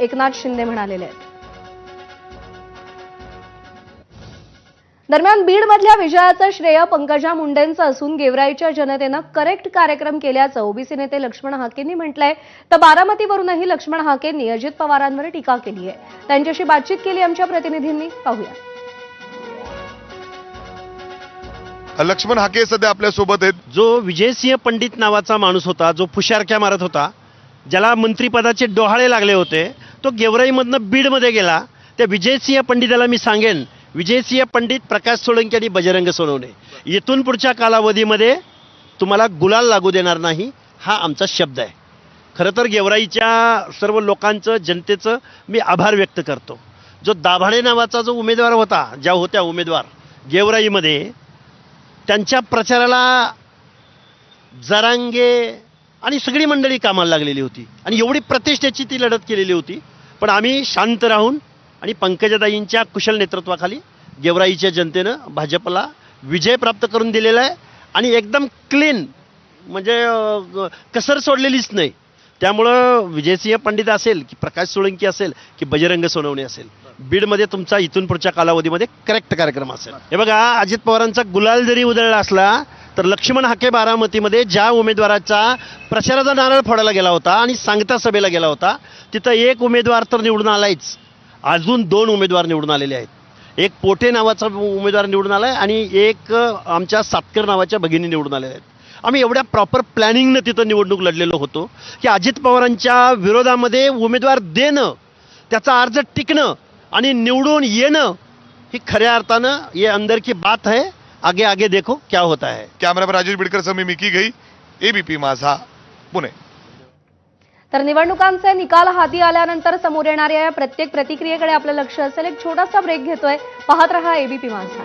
एकनाथ शिंदे म्हणालेले आहेत. दरम्यान बीडमधल्या विजयाचं श्रेय पंकजा मुंडेंचं असून गेवराईच्या जनतेनं करेक्ट कार्यक्रम केल्याचं ओबीसी नेते लक्ष्मण हाकेंनी म्हटलंय. तर बारामतीवरूनही लक्ष्मण हाकेंनी अजित पवारांवर टीका केली आहे. त्यांच्याशी बातचीत केली आमच्या प्रतिनिधींनी. पाहूया. लक्ष्मण हाके सध्या आपल्यासोबत आहेत. जो विजयसिंह पंडित नावाचा माणूस होता जो फुशारक्या मारत होता ज्याला मंत्रिपदाचे डोहाळे लागले होते तो गेवराईमधनं बीडमध्ये गेला. त्या विजयसिंह पंडिताला मी सांगेन विजयसिंह पंडित प्रकाश सोळंकी आणि बजरंग सोनवणे. येथून पुढच्या कालावधीमध्ये तुम्हाला गुलाल लागू देणार नाही हा आमचा शब्द आहे. खरं तर गेवराईच्या सर्व लोकांचं जनतेचं मी आभार व्यक्त करतो. जो दाभाडे नावाचा जो उमेदवार होता ज्या होत्या उमेदवार गेवराईमध्ये त्यांच्या प्रचाराला जरांगे आणि सगळी मंडळी कामाला लागलेली होती. आणि एवढी प्रतिष्ठेची ती लढत केलेली होती. पण आम्ही शांत राहून आणि पंकजाताईंच्या कुशल नेतृत्वाखाली गेवराईच्या जनतेनं भाजपला विजय प्राप्त करून दिलेला आहे. आणि एकदम क्लीन म्हणजे कसर सोडलेलीच नाही. त्यामुळं विजयसिंह पंडित असेल की प्रकाश सोळंकी असेल की बजरंग सोनवणे असेल बीडमध्ये तुमचा इथून पुढच्या कालावधीमध्ये करेक्ट कार्यक्रम असेल. हे बघा अजित पवारांचा गुलाल जरी उधळला असला तर लक्ष्मण हाके बारामतीमध्ये ज्या उमेदवाराचा प्रचाराचा नारळ फोडायला गेला होता आणि सांगता सभेला गेला होता तिथं एक उमेदवार तर निवडून आलायच. अजून दोन उमेदवार निवडून आलेले आहेत. एक पोटे नावाचा उमेदवार निवडून आलाय आणि एक आमच्या सातकर नावाच्या भगिनी निवडून आलेल्या आहेत. आम्ही एवढ्या प्रॉपर प्लॅनिंगनं तिथं निवडणूक लढलेलो होतो की अजित पवारांच्या विरोधामध्ये उमेदवार देणं त्याचा अर्ज टिकणं आणि निवडून येणं ही खऱ्या अर्थानं ये अंदर की बात आहे. आगे आगे देखो क्या होता है। कॅमेरामॅन राजेश बिडकर मी मिकी गई एबीपी माझा पुणे। तर निवडणुकांचे निकाल हाती आल्यानंतर समोर येणाऱ्या या प्रत्येक प्रतिक्रियेकडे आपलं लक्ष असेल. एक छोटासा ब्रेक घेतोय. पाहत रहा एबीपी माझा.